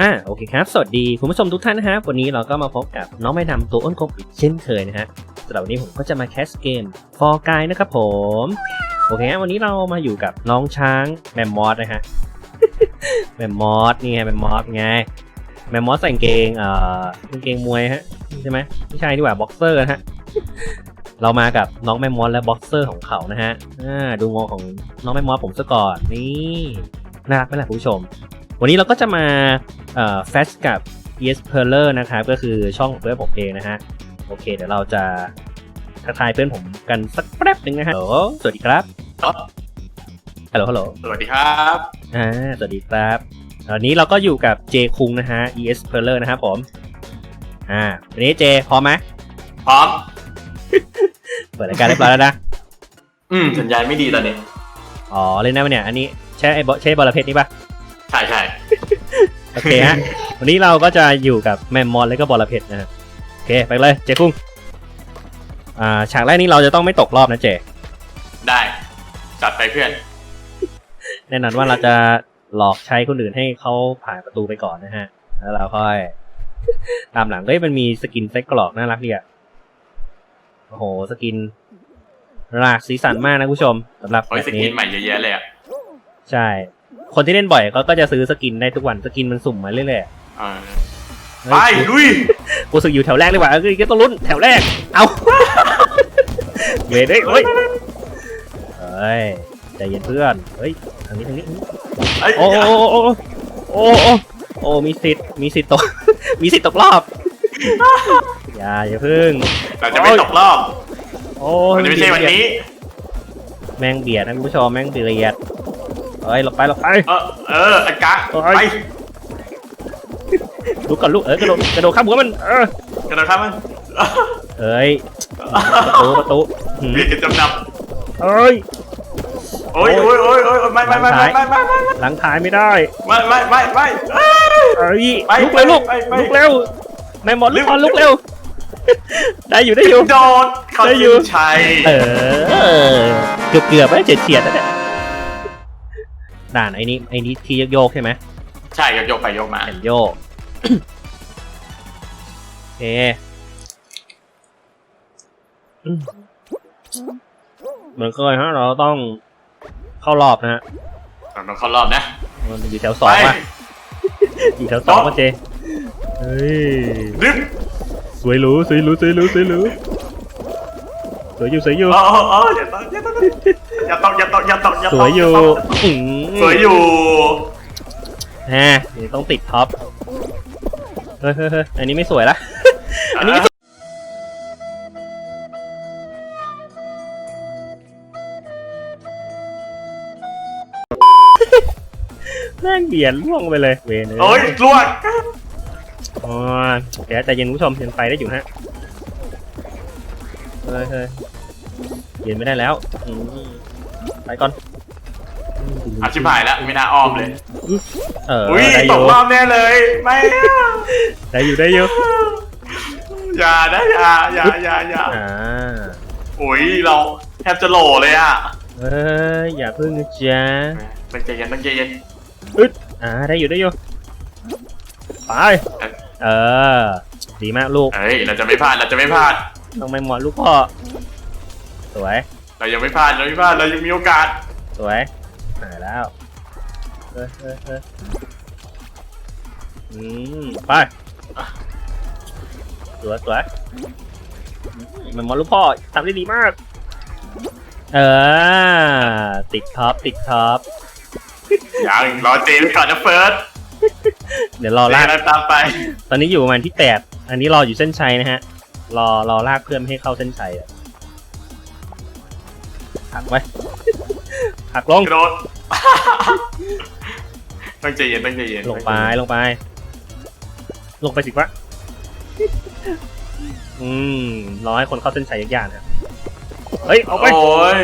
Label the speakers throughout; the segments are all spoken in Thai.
Speaker 1: อ่าโอเคครับ สวัสดีคุณผู้ชมทุกท่านนะครับ วันนี้เราก็มาพบกับน้องไม่ดำตัวอ้นคมอีกเช่นเคยนะฮะสำหรับวันนี้ผมก็จะมาแคสเกม For Guy นะครับผม โอเคฮะวันนี้เรามาอยู่กับน้องช้างแมมมอสนะฮะ แมมมอสนี่ไงแมมมอสไง แมมมอสใส่กางเกงเอ่อกางเกงมวยฮะใช่ไหมไม่ใช่ดีกว่าบ็อกเซอร์นะฮะ เรามากับน้องแมมมอสและบ็อกเซอร์ของเขานะฮะอ่าดูงอของน้องแมมมอสผมซะก่อนนี่น่ารักไหมล่ะคุณผู้ชม วันนี้เราก็จะมาเอ่อแฟชกับ ES p e r l e r นะครับก็คือช่องของเพื่อนผมเองนะฮะโอเค เดี๋ยวเราจะทักทายเพื่อนผมกันสักแป๊บหนึ่งนะฮะฮัลโหลสวัสดีครับ
Speaker 2: ครับ
Speaker 1: ฮัลโหลฮัลโหล
Speaker 2: สวัสดีครับ
Speaker 1: อ่าสวัสดีครับวันนี้เราก็อยู่กับเจคุงนะฮะ ES p e r l e r นะครับผมอ่าวันนี้เจพร้อมไหม
Speaker 2: พร้อม
Speaker 1: เปิดรายการเรียบร้อยแล้วนะ
Speaker 2: อืมสัญญาณไม่ดีตอนนี้
Speaker 1: อ๋อเล่นได้ไหมเนี่ยอันนี้ใช่ไอ้บอใช่บอลเพชรนี่ปะ
Speaker 2: ใช่ใช่
Speaker 1: โอเคฮะ วันนี้เราก็จะอยู่กับแมมมอนแล้วก็บอลเพชรนะฮะ โอเค ไปเลยเจคุงอ่า ฉากแรกนี้เราจะต้องไม่ตกรอบนะเจ
Speaker 2: ได้ จัดไปเพื่อน
Speaker 1: แน่นอนว่าเราจะหลอกใช้คนอื่นให้เขาผ่านประตูไปก่อนนะฮะ แล้วเราค่อย ตามหลังเฮ้ยมันมีสกินไส้กรอกน่ารักดีอะโอ้โห สกินหลากสีสันมากนะคุณผู้ชมสำหรับ
Speaker 2: โอ้ย
Speaker 1: แบบ
Speaker 2: สกิ
Speaker 1: นี้
Speaker 2: นใหม่เยอะแยะเลยอะ
Speaker 1: ใช่ คนที่เล่นบ่อยเขาก็จะซื้อสกินได้ทุกวันสกินมันสุ่มมาเรื่อยๆ
Speaker 2: เออ
Speaker 1: เฮ้
Speaker 2: ไป
Speaker 1: ย
Speaker 2: ลุย
Speaker 1: กูสึกอยู่แถวแรกเลยว่ะเอ้ยก็ต้องลุ้นแถวแรก เอาเวทเฮ้ยเฮ้ยเฮ้ยใจเย็นเพื่อนเฮ้ยทางนี้ทางนี้
Speaker 2: เอ้ย
Speaker 1: โอ้โอ้โอ้โอ้โอ้โอ้มีสิทธิ์มีสิทธิ์ตก มีสิทธิ์ตกรอบ อย่าอย่าพึ่ง
Speaker 2: เราจะไม่ตกรอบ
Speaker 1: โอ้
Speaker 2: มันจะไม่ใช่วันนี้
Speaker 1: แม่งเบียดนะคุณผู้ชมแม่งเบียด เฮ้ยหลบไปหลบไป
Speaker 2: เออเอออันกะ
Speaker 1: โอ้ย
Speaker 2: ไป
Speaker 1: ลุกก่อนลุกเออกระโดดกระโดดข้ามหัวมัน เออก
Speaker 2: ระโดดข้ามมัน
Speaker 1: เอ้ยประตูประตูหืม
Speaker 2: เบียดกันจำน
Speaker 1: เอ้ยำ
Speaker 2: โอ้ยโอ้ยโอ้ยโอ้ยไม่ไม่ไม่ไม่ไม่ไม่ไม่
Speaker 1: หลังท้ายไม่ได้
Speaker 2: ไม่ไม่ไม่ไม่
Speaker 1: เอ้ย
Speaker 2: ไป
Speaker 1: ลุกเร็วลูก
Speaker 2: ไปไป
Speaker 1: ลุกเร็วแม่หมด
Speaker 2: ลุ
Speaker 1: ลุก
Speaker 2: ก
Speaker 1: ก่อนลุกเร็ว ได้อยู่ได้อยู่
Speaker 2: โดดเขา
Speaker 1: ได้อยู่
Speaker 2: ถึงชัย
Speaker 1: เออ เกือบเกือบๆไม่เฉียดเฉียดๆนะเนี่ย ด่านไอ้นี้ไอ้นี้ที่โยกๆใช่ไหม
Speaker 2: ใช่โยกไปโยกมา
Speaker 1: แผ่นโยกโอเคอืมเหมือนเคยฮะ เราต้องเข้ารอบนะฮะ
Speaker 2: เราต้องเข้ารอบนะ
Speaker 1: มันอยู่แถวสอง
Speaker 2: ไป
Speaker 1: ว่ะอยู่แถวสองว่ะเจเฮ้ย
Speaker 2: ดึ๊บ
Speaker 1: สวยหรูสวยหรูสวยหรูสวยหรูสวยอยู่สวยอยู่
Speaker 2: อ๋ออ๋ออ๋ออย่าตกอย่าตกอย่าตกอย่าตกอย่าตกอย่าตก
Speaker 1: สวยอยู่า
Speaker 2: ตก
Speaker 1: อืม
Speaker 2: สวยอยู่
Speaker 1: ฮะนี่ต้องติดท็อป เฮ้ยเฮ้ยเฮ้ยอันนี้ไม่สวยละ อันนี้ไม่สวยแม่งเบียดล่วงไปเลยเวนเลย
Speaker 2: โอ้ยลวก
Speaker 1: อ๋อเดี๋ยวใจเย็นคุณผู้ชมยังไปได้อยู่ฮะ เฮ้ยเฮ้ยเย็นไม่ได้แล้วอืมไปก่อน
Speaker 2: อาชิบหายแล้วไม่น่าอ้อมเลย
Speaker 1: เออ
Speaker 2: อุ้ย
Speaker 1: ได้อ
Speaker 2: ต
Speaker 1: ยู่
Speaker 2: กรอบแน่เลย ไม่
Speaker 1: ได้อยู่ได้อยู่
Speaker 2: อย่านะอย่าอย่าอย่าอย่า
Speaker 1: อ่า
Speaker 2: อุ้ยเราแทบจะโหลเลยอะ
Speaker 1: เอ้ยอย่าพึ่งนะจ๊ะ
Speaker 2: ตั้งใจเย็นตั้งใจเย็น
Speaker 1: อ่าได้อยู่ได้อยู่ไปเออดีมากลูก
Speaker 2: เฮ้ยเราจะไม่พลาดเราจะไม่พลาด
Speaker 1: ต้องไม่หมดลูกพ่อสวย
Speaker 2: เรายังไม่พลาดเราไม่พลาดเรายังมีโอกาส
Speaker 1: สวย หายแล้วเฮ้ยเฮ้ยเฮ้ยอืมไปสวยสวยมันหมดลูกพ่อทำได้ดีมาก เออ ติดท็อปติดท็อป
Speaker 2: อย่างรอเจไปก่อนนะเฟิร์ส
Speaker 1: เดี๋ยวรอ
Speaker 2: เจ
Speaker 1: ลาก
Speaker 2: เราตามไป
Speaker 1: ตอนนี้อยู่ประมาณที่แปดอันนี้รออยู่เส้นชัยนะฮะ รอรอลากเพื่อนไม่ให้เข้าเส้นชัยอะหักไว้ หักลง
Speaker 2: กระโดด ตั้งใจเย็นตั้งใจเย็น
Speaker 1: ลงไปลงไป ลงไปสิวะอืมรอให้คนเข้าเส้นชัยยากๆนะเฮ้ยเอาไป
Speaker 2: โอ้ย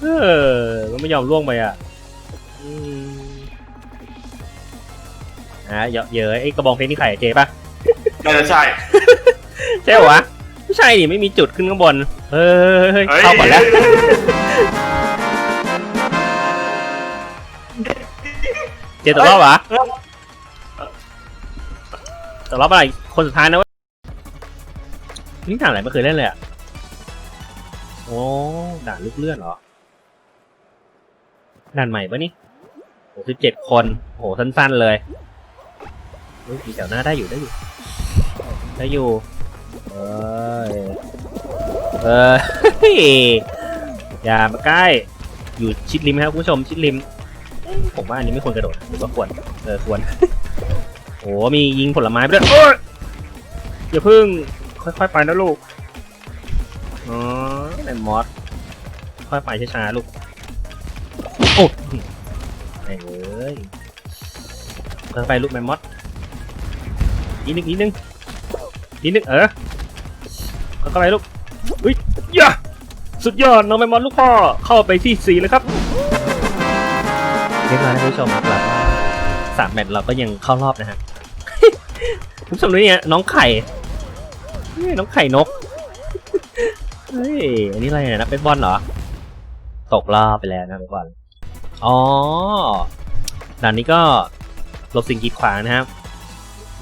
Speaker 1: เออมันไม่ยอมล่วงไปอะอืมอะเยอะเยอะไอ้กระบองเพชรนี่ไข่เจปะ
Speaker 2: น่าจะใช่
Speaker 1: ใช่เหรอวะไม่ใช่ดิไม่มีจุดขึ้นข้างบนเฮ้ยเฮ้ย
Speaker 2: ฮ้ย
Speaker 1: เข้าก่อนแล้ว เจตกรอบวะแต่รอบอะไรคนสุดท้ายนะเว้ยนี่ด่านอะไรไม่เคยเล่นเลยอะโอ้ด่านลูกเลื่อนเหรอด่านใหม่ปะนี่โอ้สิบเจ็ดคนโอ้สั้นๆเลยเฮ้ยมีแถวหน้าได้อยู่ได้อยู่ได้อยู่เอยเอออย่ามาใกล้ อยู่ชิดริมครับคุณผู้ชมชิดริมเอ้ย ผมว่าอันนี้ไม่ควรกระโดดหรือว่าควร เออควร โอ้มียิงผลไม้ไปด้วยโอ้ยอย่าเพึ่ง ค่อยๆไปนะลูก อ๋อแมมมอส ค่อยไปช้าๆลูก โอ้ไอ้เอ้ยค่อยไปลูกแมมมอสอีกนิดนิดนึงนิดนึงเออค่อยๆไปลูกอุ้ยย่าสุดยอดน้องแมมมอสลูกพ่อ เข้าไปที่สี่เลยครับ รียบร้อยนะคุณผู้ชมครับสามแมตช์เราก็ยังเข้ารอบนะฮะคุณผู้ชมดูเนี่ยน้องไข่น้องไข่นกเฮ้ยอันนี้อะไรเนี่ยนะเป็นบอลเหรอ ตกรอบไปแล้วนะเป็นบอลอ๋อด่านนี้ก็ลบสิ่งกีดขวางนะครับ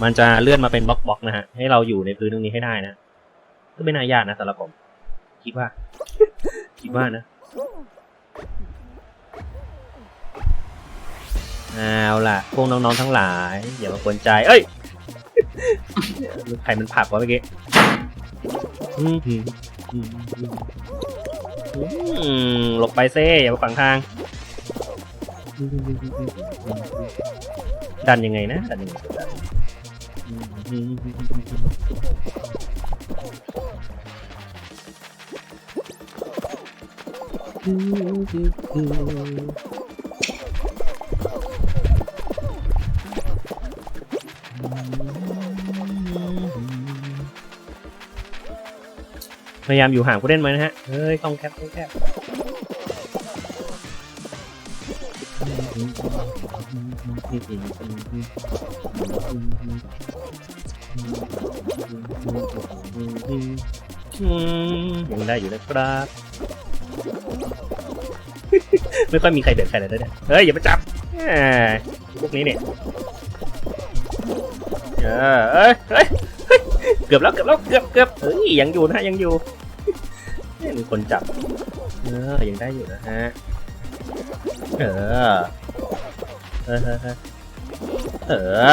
Speaker 1: มันจะเลื่อนมาเป็นบล็อกๆนะฮะ ให้เราอยู่ในพื้นตรงนี้ให้ได้นะก็ไม่น่ายากนะสำหรับผม คิดว่า คิดว่านะ เอาล่ะ พวกน้องๆทั้งหลาย อย่ามากวนใจ เอ้ยใครมันผักวะเมื่อกี้หลบไปเซ่อย่ามาขวางทาง ดันยังไงนะ ดันยังไงดัน พยายามอยู่ห่างผู้เล่นไว้นะฮะ เฮ้ยต้องแคบต้องแคบยังได้อยู่นะครับ ไม่ค่อยมีใครเดือดใครเลยนะเนี่ยเฮ้ย อย่ามาจับพวกนี้เนี่ยเออเอ้ยเฮ้ยเกือบแล้วเกือบแล้วเกือบเกือบเฮ้ยยังอยู่นะยังอยู่ คนจับ เออยังได้อยู่นะฮะ เออ เออ เออ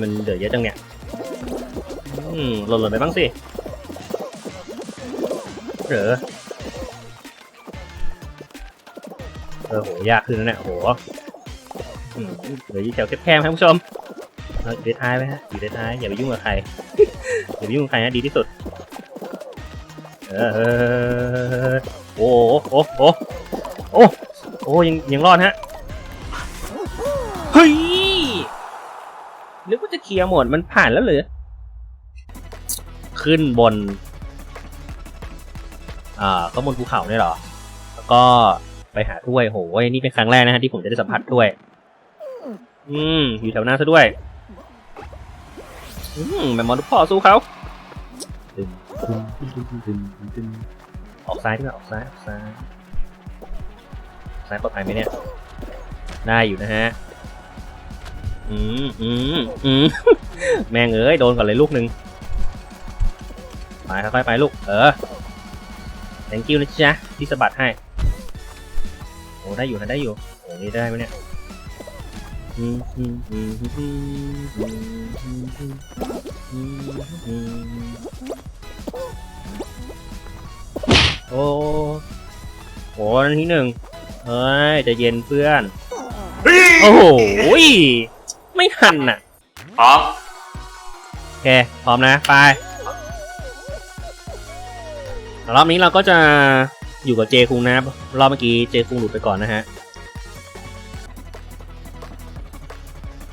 Speaker 1: มันเดือดเยอะจังเนี่ย อืมหล่นหล่นไปบ้างสิ เออ เออโหยากขึ้นแล้วเนี่ยโหเหลืออยู่แถวแคบๆครับคุณผู้ชมเอาอยู่ในท้ายไหมฮะอยู่ในท้ายอย่าไปยุ่งกับใคร อย่าไปยุ่งกับใครนะดีที่สุด เออเออโอ้โหโอ้โหโอ้โอ้ยังยังรอดฮะเฮ้ยนึกว่าจะเคลียร์หมดมันผ่านแล้วเหรอขึ้นบน อ่าก็บนภูเขาเนี่ยเหรอ แล้วก็ไปหาถ้วยโหยนี่เป็นครั้งแรกนะฮะที่ผมจะได้สัมผัสถ้วย อืมอยู่แถวหน้าซะด้วย อืมแมมมอนลูกพ่อสู้เขา ตึมตึมตึมตึมตึมตึมตึมออกซ้ายดีกว่าออกซ้ายออกซ้ายซ้ายปลอดภัยไหมเนี่ย ได้อยู่นะฮะ อืมอืมอืมแม่งเอ้ยโดนก่อนเลยลูกหนึ่งไปค่อยๆไปลูก เออ thank you นะจ๊ะที่สะบัดให้ โอ้ได้อยู่นะได้อยู่โอ้นี่ได้ไหมเนี่ย โอ้โหอันที่หนึ่งเฮ้ยจะเย็นเพื่อน โอ้โหไม่หันอะ
Speaker 2: พร้อม
Speaker 1: โอเค พร้อมนะ ไปรอบนี้เราก็จะอยู่กับเจคุงนะรอบเมื่อกี้เจคุงหลุดไปก่อนนะฮะ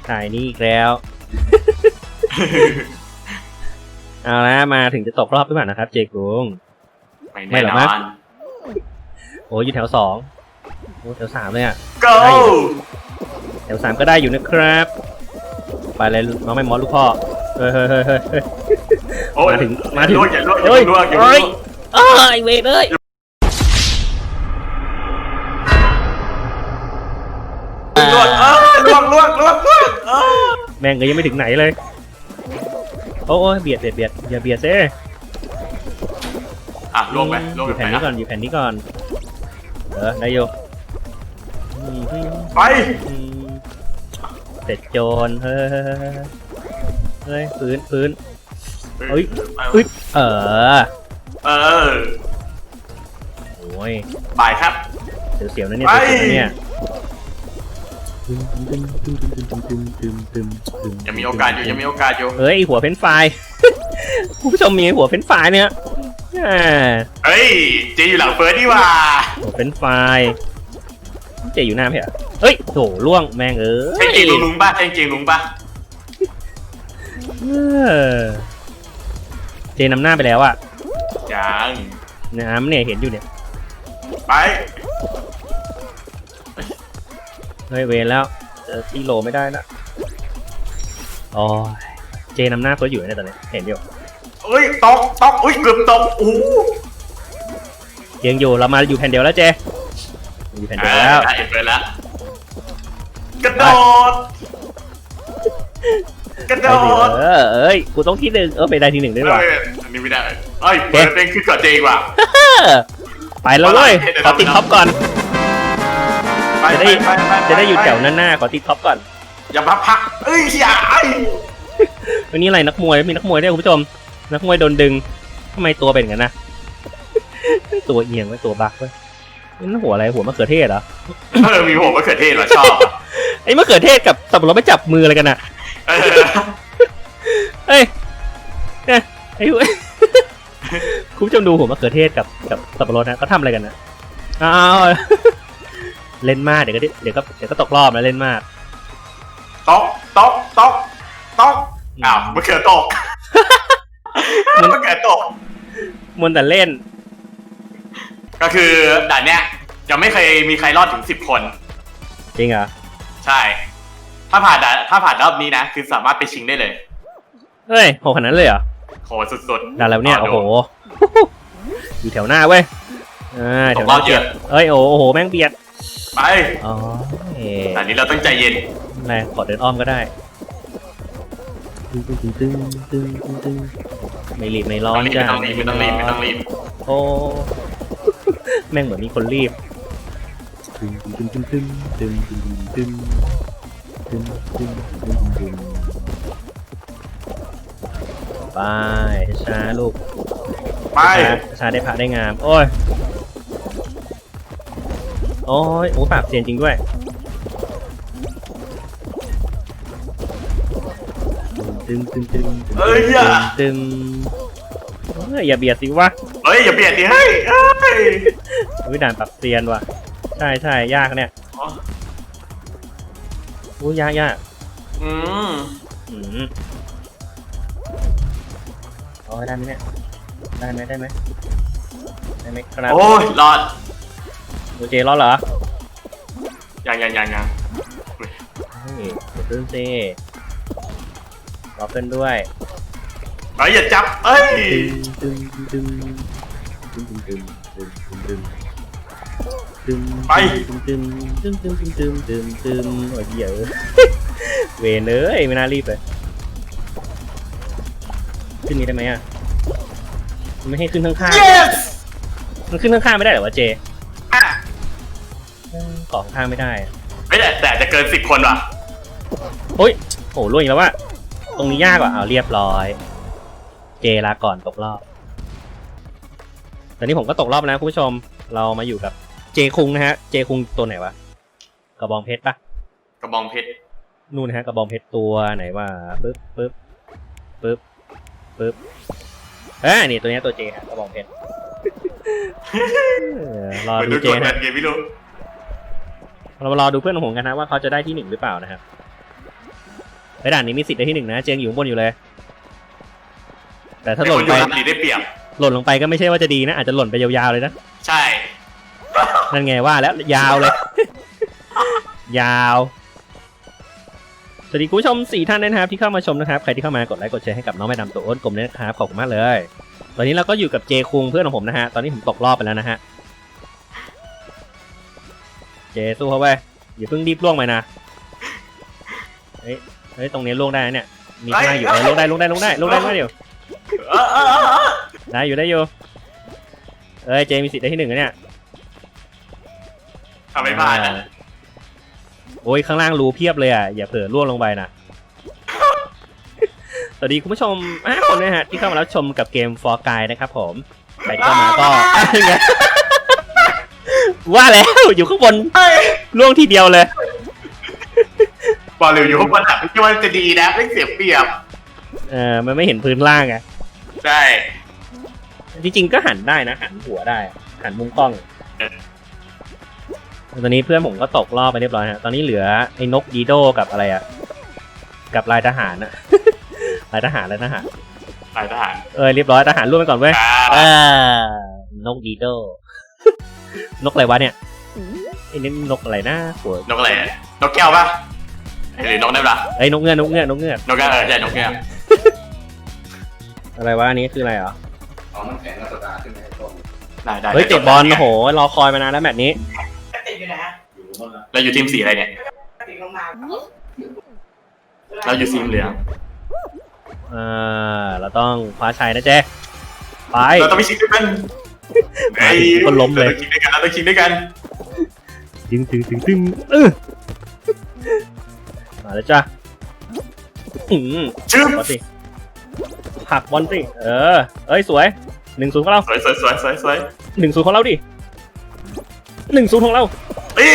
Speaker 1: ถ่ายนี่อีกแล้ว เอาละมาถึงจะตกรอบหรือเปล่านะครับ เจคุง ไม่
Speaker 2: ไม่
Speaker 1: หร
Speaker 2: แน่
Speaker 1: อก
Speaker 2: น
Speaker 1: มั้
Speaker 2: อยน
Speaker 1: โอ้ยอยู่แถวสองโอ้แถวสามเลยอะ
Speaker 2: go
Speaker 1: แถวสามก็ได้อยู่นะครับ ไปเลยน้องไม่มอสลูกพ่อ เฮ้ยเฮ้ยเฮ้ยเฮ้ยเฮ้ย
Speaker 2: โอ้ย
Speaker 1: มาถึงมาถึง
Speaker 2: อย่าลวกอย่า
Speaker 1: เฮ้ย
Speaker 2: ลวกอย่าล
Speaker 1: เฮ้
Speaker 2: วยก
Speaker 1: เอ้ยเวทเอ้ย
Speaker 2: ลวกเออลวกลวกลวกลวกเออ
Speaker 1: แม่งก็ยังไม่ถึงไหนเลย โอ้ยเบียดเบียดเบียดอย่าเบียดเซ่
Speaker 2: อะลงไปลง
Speaker 1: อยู่
Speaker 2: ไป
Speaker 1: แผ่นนี้ก่อนอยู่แผ่นนี้ก่อนเออได้อยู่อืม
Speaker 2: ไป
Speaker 1: อืมเสร็จโจรเฮ้ยเฮ้ยพื้นพื้นเฮ้ยเอ้ยเออ
Speaker 2: เออ
Speaker 1: โอ้ย
Speaker 2: บายครับ
Speaker 1: เสียวๆนะเนี่ย
Speaker 2: ไป
Speaker 1: เสียวๆนะเนี่ย
Speaker 2: ยังมีโอกาสอยู่ยังมีโอกาสอยู่
Speaker 1: เฮ้ยหัวเฟ้นไฟรายคุณผู้ชมมีหัวเฟ้นไฟรายไหมฮะอ่า
Speaker 2: เฮ้ยเจอยู่หลังเฟิร์สดีกว่า
Speaker 1: หัวเฟ้นไฟรายเจอยู่หน้าพี่เหรอเฮ้ยโถล่วงแม่งเอ้
Speaker 2: ใช่
Speaker 1: ย
Speaker 2: จริงลุงลุงป่ะใช่จริงลุงป่ะ
Speaker 1: เออเจนำหน้าไปแล้วอะ
Speaker 2: ยัง
Speaker 1: น้ำเนี่ยเห็นอยู่เนี่ย
Speaker 2: ไป
Speaker 1: เฮ้ยเวรแล้วเจอตีโลไม่ได้นะอ๋อเจนำหน้าเฟิร์สอยู่เนี่ยตอนนี้เห็นอยู่
Speaker 2: เอ้ยตกตกอุ้ยเกือบตกโอ้โห
Speaker 1: ยังอยู่เรามาอยู่แผ่นเดียวแล้วเจอยู่แผ่นเดียวแล้ว
Speaker 2: อ่าเห็นไปแล้วกระโดดกระโด
Speaker 1: ไปดิ
Speaker 2: ด
Speaker 1: เออเอ้ยกูต้องที่หนึ่งเออไปได้ที่หนึ่งด้วยว่ะ
Speaker 2: เอ้ยอันนี้ไม่ได้เอ้ยเฟิร์สเป็นขึ้นก่อนเจดีกว่า
Speaker 1: เออไปแล้วเว้ย
Speaker 2: เดี๋ยว
Speaker 1: ขอติดท็อปก่อน
Speaker 2: ไป
Speaker 1: จะได้
Speaker 2: ไปไปไป
Speaker 1: จะได้อยู่
Speaker 2: ไป
Speaker 1: แถวหน้าๆขอติดท็อปก่อน
Speaker 2: อย่าพักพักเอ้ยอย่าไอ้
Speaker 1: วันนี้อะไรนักมวยมีนักมวยด้วยคุณผู้ชม นักมวยโดนดึงทำไมตัวเป็นอย่างนั้นนะ ตัวเอียงไว้ตัวบักไว้ยนี่หัวอะไรหัวมะเขือเทศเหรอ
Speaker 2: เออมีหัวมะเขือเทศเหรอชอบ
Speaker 1: ไอ้มะเขือเทศกับสับปะรดไม่จับมืออะไรกันน่ะ
Speaker 2: เออ
Speaker 1: เอ้ยเนี่ยไอ้เว้ยคุณผู้ชมดูหัวมะเขือเทศกับกับสับปะรดนะเขาทำอะไรกันนะอ้าว เล่นมากเดี๋ยวก็ได้เดี๋ยวก็เดี๋ยวก็ตกรอบนะเล่นมาก
Speaker 2: ตกตกตกตกอ้าวมะเขือตก
Speaker 1: มัน
Speaker 2: มะเขือตก
Speaker 1: มวนแต่เล่น
Speaker 2: ก็คือด่านเนี้ยจะไม่เคยมีใครรอดถึงสิบคน
Speaker 1: จริงเหรอ
Speaker 2: ใช่ ถ้าผ่านด่านถ้าผ่านรอบนี้นะ คือสามารถไปชิงได้เลย
Speaker 1: เฮ้ยโหขนาดนั้นเลยเหรอ
Speaker 2: โหสุด
Speaker 1: ได้แล้วเนี่ย
Speaker 2: อ๋อ
Speaker 1: โอ้โหอยู่แถวหน้าเว้ยอ่า
Speaker 2: ๆ
Speaker 1: แถ
Speaker 2: ต
Speaker 1: ว
Speaker 2: ก
Speaker 1: ห
Speaker 2: รอ
Speaker 1: น้า
Speaker 2: บเยอะ
Speaker 1: เอ้ยโอ้โหแม่งเบียด
Speaker 2: ไป
Speaker 1: อ๋อเอ๊ะ
Speaker 2: ด่านนี้เราต้องใจเย็น
Speaker 1: อะไรขอเดินอ้อมก็ได้ตึงตึงตึงตึงตึงตึงไม่รีบไม่ร้อ
Speaker 2: ไม่
Speaker 1: นจ้า
Speaker 2: ต้องรีบไม่ต้องรีบไม่ต้องรีบ
Speaker 1: โอ้ แม่งเหมือนมีคนรีบตึงตึงตึงตึงตึงตึงตึงตึงตึงตึงตึงไปช้าๆลูก
Speaker 2: ไป
Speaker 1: ช้าๆได้พระได้งาม โอ้ย โอ้ยโอ้ปราบเซียนจริงด้วยตึงตึงตึงตึง
Speaker 2: เอ้ยอย่า
Speaker 1: ตึงเอ้ยอย่าเบียดสิวะ
Speaker 2: เฮ้ยอย่าเบียดดิเฮ้ยเอ้ย
Speaker 1: วิด่านปรับเซียนว่ะ ใช่ใช่ยากเนี่ย
Speaker 2: อ๋อ
Speaker 1: โอ้ยากยาก
Speaker 2: อืม
Speaker 1: อืมโอ้ยได้ไหมเนี่ยได้ไหมได้ไหมได้ไหมครับ
Speaker 2: โอ้ยรอด
Speaker 1: โอเจรอดเหรอ
Speaker 2: ยังยังยังยัง
Speaker 1: เฮ้ยเดี๋ยวเพิ่งซิรอเพื่อนด้วย
Speaker 2: เฮ้ยอย่าจับเอ้ย
Speaker 1: ตึงตึงตึงตึงตึงตึงตึงตึง
Speaker 2: ไป
Speaker 1: ตึงตึงตึงตึงตึงตึงตึงตึงโอ้ยเหี้ยอะเวนเอ้ยไม่น่ารีบเลยขึ้นนี้ได้ไหมอะมันไม่ให้ขึ้นข้าง
Speaker 2: yes
Speaker 1: ๆมันขึ้นข้างๆไม่ได้เหรอวะเจ
Speaker 2: อะ
Speaker 1: เออเกาะข้างๆไม่ได้อะ
Speaker 2: ไม่แต่แต่จะเกินสิบคนว่ะ
Speaker 1: โอ้ยโอ้ล่วงอีกแล้วว่ะตรงนี้ยากกว่าเอาเรียบร้อย เจลาก่อนตกรอบตอนนี้ผมก็ตกรอบแล้วนะคุณผู้ชม เรามาอยู่กับเจคุงนะฮะ เจคุงตัวไหนวะกระบองเพชรปะ
Speaker 2: กระบองเพชร
Speaker 1: นู่นนะฮะกระบองเพชรตัวไหนวะปึ๊บปึ๊บปึ๊บปึ๊บเอ่านี่ตัวเนี้ยตัวเจฮะกระบองเพชรเออรอ
Speaker 2: เหมือน
Speaker 1: ดู
Speaker 2: ดู
Speaker 1: เจ
Speaker 2: กด
Speaker 1: นะ
Speaker 2: กันไงไม่รู้
Speaker 1: เรามารอดูเพื่อนของผมกันนะว่าเขาจะได้ที่หนึ่งหรือเปล่านะครับไอ้ด่านนี้มีสิทธิ์ได้ที่หนึ่งนะ เจงอยู่ข้างบนอยู่เลย แต่ถ้า
Speaker 2: ไอ้
Speaker 1: หล่
Speaker 2: คน
Speaker 1: น
Speaker 2: อยู่
Speaker 1: ไป
Speaker 2: ทำดีได้เปรียบ
Speaker 1: หล่นลงไปก็ไม่ใช่ว่าจะดีนะ อาจจะหล่นไปยาวๆเลยนะ
Speaker 2: ใช่
Speaker 1: นั่นไงว่าแล้วยาวเลย ยาว สวัสดีคุณผู้ชมสี่ท่านด้วยนะครับ ที่เข้ามาชมนะครับ ใครที่เข้ามากดไลค์กดแชร์ให้กับน้องแม่ดำตัวอ้นกลมด้วยนะครับขอบคุณมากเลย ตอนนี้เราก็อยู่กับเจคุงเพื่อนของผมนะฮะ ตอนนี้ผมตกรอบไปแล้วนะฮะ เจสู้เขาไปอย่าเพิ่งรีบล่วงไปนะเฮ้ยเฮ้ยตรงนี้ลงได้นะเนี่ยมีข้างล่างอยู่เออลงได้ลงได้ลงได้ลงได้ลงได้อยู่
Speaker 2: เออเออเออเออ
Speaker 1: ได้อยู่ได้อยู่เอ้ยเจมีสิทธิ์ได้ที่หนึ่งนะเนี่ย
Speaker 2: ทำไม่พลาดนะ
Speaker 1: โอ้ยข้างล่างรูเพียบเลยอะอย่าเผลอล่วงลงไปนะสวัสดีคุณผู้ชมห้าคนด้วยฮะที่เข้ามารับชมกับเกม For Guy นะครับผมใครที่เข้ามาก็ไง ว่าแล้ว อยู่ข้างบน
Speaker 2: เฮ้ย
Speaker 1: ล่วงทีเดียวเลย
Speaker 2: บอกเลยอยู่ข้างบนอะไม่ใช่ว่าจะดีนะไม่เสียเปรียบ
Speaker 1: เออมันไม่เห็นพื้นล่างไง
Speaker 2: ใช่
Speaker 1: จริงๆก็หันได้นะ หันหัวได้ หันมุมกล้อง
Speaker 2: เออ
Speaker 1: ตอนนี้เพื่อนผมก็ตกรอบไปเรียบร้อยฮะ ตอนนี้เหลือไอ้นกดีโดกับอะไรอะกับลายทหารอะลายทหารแล้วทหาร
Speaker 2: นายทหาร
Speaker 1: เออเรียบร้อยทหารร่วมไปก่อนเว้ย
Speaker 2: อ่า
Speaker 1: เออนกดีโด นกอะไรวะเนี่ยไอ้นี่นกอะไรนะหัวน
Speaker 2: กอะไรอะนกแก้วปะหรือนกได้ปะ
Speaker 1: ไอ้ยนกเงือกนกเงือกนกเงือก
Speaker 2: นกแก้วเออใช่นกแก้ว
Speaker 1: อะไรวะอันนี้คืออะไรเหรอ
Speaker 3: เอาน้ำแข็งกระสตาร์ขึ้นมาให้ต้ม
Speaker 2: ได้ได้
Speaker 1: เฮ้ยเตะบอลโอ้โหรอคอยมานานแล้วแมตช์นี้
Speaker 4: ติดอยู่นะ
Speaker 3: อยู่บนละ
Speaker 2: เราอยู่ทีมสีอะไรเนี่ย
Speaker 4: ติดลงมา
Speaker 2: เราอยู่ทีมเหลือง
Speaker 1: อ่าเราต้องคว้าชัยนะเจ๊ไป
Speaker 2: เราต้องไปชิงด้วย กัน
Speaker 1: มาถึงก็ล้มเลย
Speaker 2: ราต้องชิงด้วยกันเราต้องชิงด้วยกัน
Speaker 1: ตึงตึงตึงตึงเออมาแล้วจ้ะอืม
Speaker 2: ชื่อบ
Speaker 1: อลสิผลักบอลสิ เออ เอ้ยสวยหนึ่งศูนย์ของเรา
Speaker 2: สวยสวยสวยสวยสวย
Speaker 1: หนึ่งศูนย์ของเราดิหนึ่งศูนย์ของเรา
Speaker 2: เฮ้ย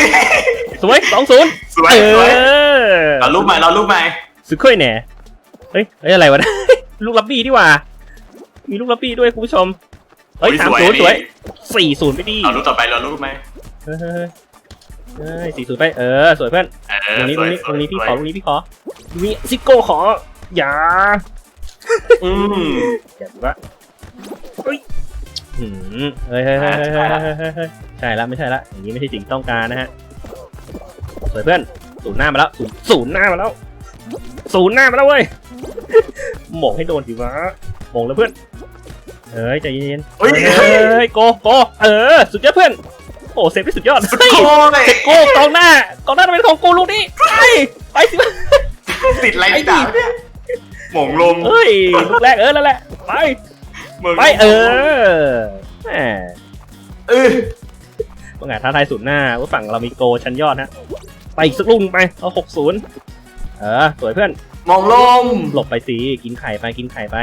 Speaker 1: สวยสองศูนย์
Speaker 2: สวย
Speaker 1: เอ
Speaker 2: สวย
Speaker 1: อ
Speaker 2: เรารูปใหม่เรารูปใหม่
Speaker 1: สุดค่อยแหน่เฮ้ยเฮ้ยอะไรวะเนี่ยลูกลับบี้ดีกว่า มีลูกลับบี้ด้วยคุณผู้ชมเเฮ้ยสามศูนย์สวยสี่ศูนย์ไปดิ
Speaker 2: รู้ต่อไปเรารู้ไหม
Speaker 1: เฮ้ยเฮ้ยสี่ศูนย์ไปเออสวยเพื่อนตรงนี้ตรงนี้ตรงนี้พี่ขอตรงนี้พี่ขอมีซิโก้ขออย่า
Speaker 2: อืม
Speaker 1: เจ็บละเฮ้ยเฮ้ยเฮ้ยเฮ้ยเฮ้ยใช่แล้วไม่ใช่ละอย่างนี้ไม่ใช่สิ่งต้องการนะฮะสวยเพื่อนศูนย์หน้ามาแล้วศูนย์หน้ามาแล้วศูนย์หน้ามาแล้วเว้ยหมงให้โดนสิวะหมงแล้วเพื่อน เฮ้ยใจเย็นๆ
Speaker 2: เฮ้ย
Speaker 1: เฮ้ยโกโกเออ สุดยอดเพื่อนโอ้เซฟได้สุดยอด
Speaker 2: สุด
Speaker 1: เฮ้ย
Speaker 2: โค้งเลย
Speaker 1: เซฟโกกองหน้ากองหน้าเป็นของกูลูกนี้ไปไปสิ
Speaker 2: ติดอะไรด่าเนี่ยหม่งลม
Speaker 1: เฮ้ยลูกแรกเออแล้วแหละไป
Speaker 2: หม่งลม
Speaker 1: ไปเออแหม
Speaker 2: เออ
Speaker 1: ต้องหาท้าทายศูนย์หน้าว่าฝั่งเรามีโกชั้นยอดฮะไปอีกสักลูกหนึ่งไปเอาหกศูนย์เออสวยเพื่อน
Speaker 2: หม่งลม
Speaker 1: หลบไปสิกินไข่ไปกินไข่ไป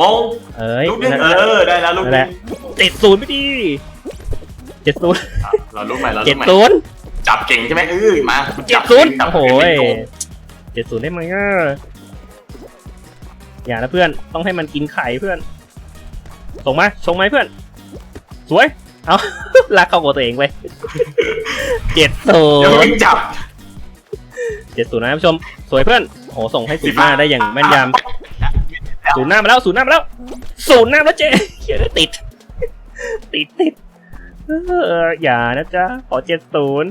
Speaker 2: มง
Speaker 1: เอ้ย
Speaker 2: ลูกนึงเออได้แล้วลูก
Speaker 1: นั่น
Speaker 2: นึ
Speaker 1: แหละ
Speaker 2: ง
Speaker 1: เจ็ดศูนย์ไปดีเจ็ดศูนย์
Speaker 2: เราลูกใหม่เรา
Speaker 1: เจ็
Speaker 2: ลู
Speaker 1: ด
Speaker 2: กใหม่
Speaker 1: ศูนย์
Speaker 2: จับเก่งใช่ไหมเออมา
Speaker 1: เจ็
Speaker 2: จั
Speaker 1: ด
Speaker 2: บ
Speaker 1: ศูนย์
Speaker 2: จับ
Speaker 1: โอ้โห
Speaker 2: เก่งโกง
Speaker 1: เจ็ดศูนย์ได้ไหมอะอย่านะเพื่อนต้องให้มันกินไข่เพื่อนส่งมาชงไหมาให้เพื่อน สวยเอาลากเข้าโกตัวเองไปเจ็ดศู
Speaker 2: เดี๋ยวน
Speaker 1: ย์
Speaker 2: วิ่งจับ
Speaker 1: เจ็ดศูนย์นะท่านผู้ชม สวยเพื่อนโหส่งให้ศูนย์หน้าได้อย่างแม่นยำ ศูนย์หน้ามาแล้วศูนย์หน้ามาแล้วศูนย์หน้ามาแล้วเจ๊เขียนติด ติดติดเอออย่านะจ๊ะขอเจ็ดศูนย์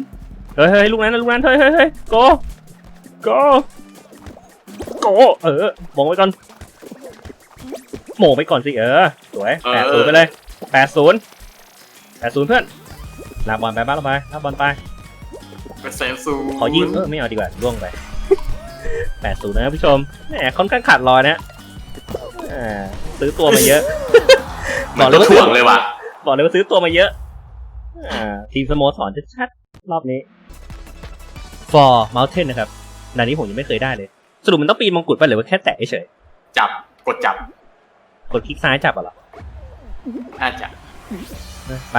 Speaker 1: เฮ้ยเฮ้ยลูกนั้นนะลูกนั้นเฮ้ยเฮ้ยเฮ้ยโกโกโกเออมองไว้ก่อนโหมงไปก่อนสิเออสวยแปดศูนย์ไปเลยแปดศูนย์แปดศูนย์เพื่อนลากบอลไปบ้านเราไปลากบอลไป
Speaker 2: เป็นเซฟซู
Speaker 1: ขอยิงเออไม่เอาดีกว่าล่วงไปแปดศูนย์นะครับผู้ชมแหมค่อนข้างขาดลอยนะ อ่าซื้อตัวมาเยอะ
Speaker 2: เหมือนตัวถ่วงเลยว่ะ
Speaker 1: บอกเลยว่าซื้อตัวมาเยอะ อ่า ทีมสโมสรจะชัดรอบนี้ for mountain นะครับด่านนี้ผมยังไม่เคยได้เลย สรุปมันต้องปีนมงกุฎไปหรือว่าแค่แตะเฉย
Speaker 2: จับกดจับ
Speaker 1: ๆกดคลิกซ้ายจับอะเหรอ
Speaker 2: น่าจะ
Speaker 1: ไป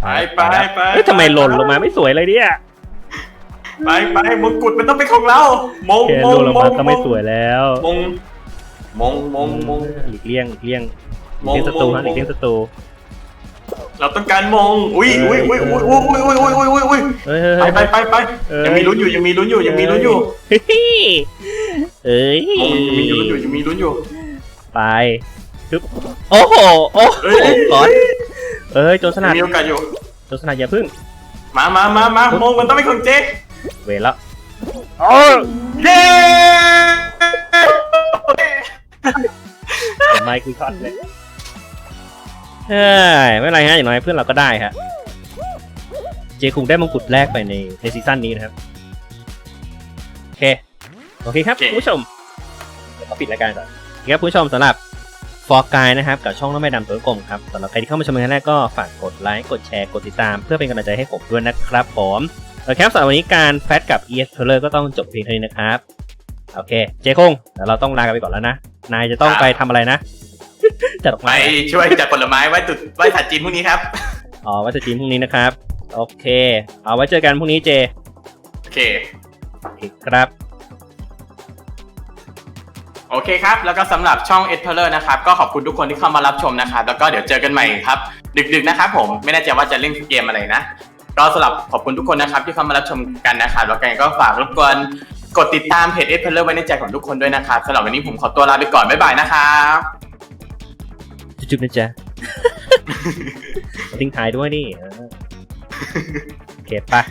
Speaker 2: ไปไปไป
Speaker 1: เฮ้ยทำไมหล่นลงมาไม่สวยเลยเนี่ย
Speaker 2: ไปไปมงกุฎมันต้องเป็นของเรามง
Speaker 1: แค่
Speaker 2: ม
Speaker 1: ห
Speaker 2: ง
Speaker 1: ล่นลง
Speaker 2: ม
Speaker 1: มางก็ไม่สวยแล้ว
Speaker 2: มง มงมงมง
Speaker 1: หลีกเลี่ยงหลีกเลี่ยงหลีกเลี่ยงศัตรูฮะหลีกเลี่ยงศัตรู
Speaker 2: เราต้องการมงอุ้ยอุ้ยอุ้ยอุ้ยอุ้ยอุ้ยอุ้ยอุ้ยอุ้ยอุ้ย
Speaker 1: เฮ้ยเฮ้ย
Speaker 2: ไป
Speaker 1: เฮ้ย
Speaker 2: ไปไปไป
Speaker 1: เอ้ย
Speaker 2: ยังมีลุ้นอยู่ยังมีลุ้นอยู่ยังมีลุ้นอยู่
Speaker 1: เฮ้ยเอ้ย
Speaker 2: มงยังมีลุ้นอยู่ยังมีลุ้นอยู่
Speaker 1: ไปทึบโอ้โหโอ้โห
Speaker 2: เอ้ย
Speaker 1: ก่อนเอ้ยโจรส
Speaker 2: ยั
Speaker 1: นั
Speaker 2: ง
Speaker 1: ด
Speaker 2: มีโอกาสอยู่
Speaker 1: โจรสนัดอย่าพึ่ง
Speaker 2: มามามามามงมันต้องเป็นของเจ๊
Speaker 1: เวรแล้วโอ้
Speaker 2: เย้
Speaker 1: ไมค์คุยช็อตเลยเฮ้ยไม่เป็นไรฮะอย่างน้อยเพื่อนเราก็ได้ฮะเจคุงได้มงกุฎแรกไปในในซีซั่นนี้นะครับโอเคโอเคครับ
Speaker 2: โอเค
Speaker 1: คุณผู้ชมเดี๋ยวขอปิดรายการก่อนโอเคครับคุณผู้ชมสำหรับฟอร์กายนะครับกับช่องน้องแม่ดำตัวกลมครับสำหรับใครที่เข้ามาชมครั้งแรกก็ฝากกดไลค์กดแชร์กดติดตาม เพื่อเป็นกำลังใจให้ผมด้วยนะครับผมโอเคครับสำหรับวันนี้การแฟตกับ ES t r a i l e r ก็ต้องจบเพียงเท่านี้นะครับ โอเค เจคงเดี๋ยวเราต้องลากันไปก่อนแล้วนะ นายจะต้องไปทำอะไรนะ จัดดอก
Speaker 2: ไป
Speaker 1: ไม้
Speaker 2: ช่วยจัดผลไม้ไว้ตุดไว้ถัดจีนพรุ่งนี้ครับ
Speaker 1: อ๋อไว้จะจีนพรุ่งนี้นะครับ โอเค เอาไว้เจอกันพรุ่งนี้เจ
Speaker 2: โอเค
Speaker 1: โอเคครับ
Speaker 2: โอเคครับ แล้วก็สำหรับช่อง e d p e r e r นะครับ ก็ขอบคุณทุกคนที่เข้ามารับชมนะครับ แล้วก็เดี๋ยวเจอกันใหม่ครับ ดึกๆนะครับผม ไม่แน่ใจว่าจะเล่นเกมอะไรนะ ก็สำหรับขอบคุณทุกคนนะครับที่เข้ามารับชมกันนะครับ แล้วกันก็ฝากรบกวน กดติดตามเพจ e d p e r e r ไว้ในใจของทุกคนด้วยนะครับสำหรับวันนี้ผมขอตัวลาไปก่อนบ๊ายบายนะครับ
Speaker 1: จุ๊บๆนะจ๊ะ ทิ้งท้ายด้วยนี่เออโอเคไปะ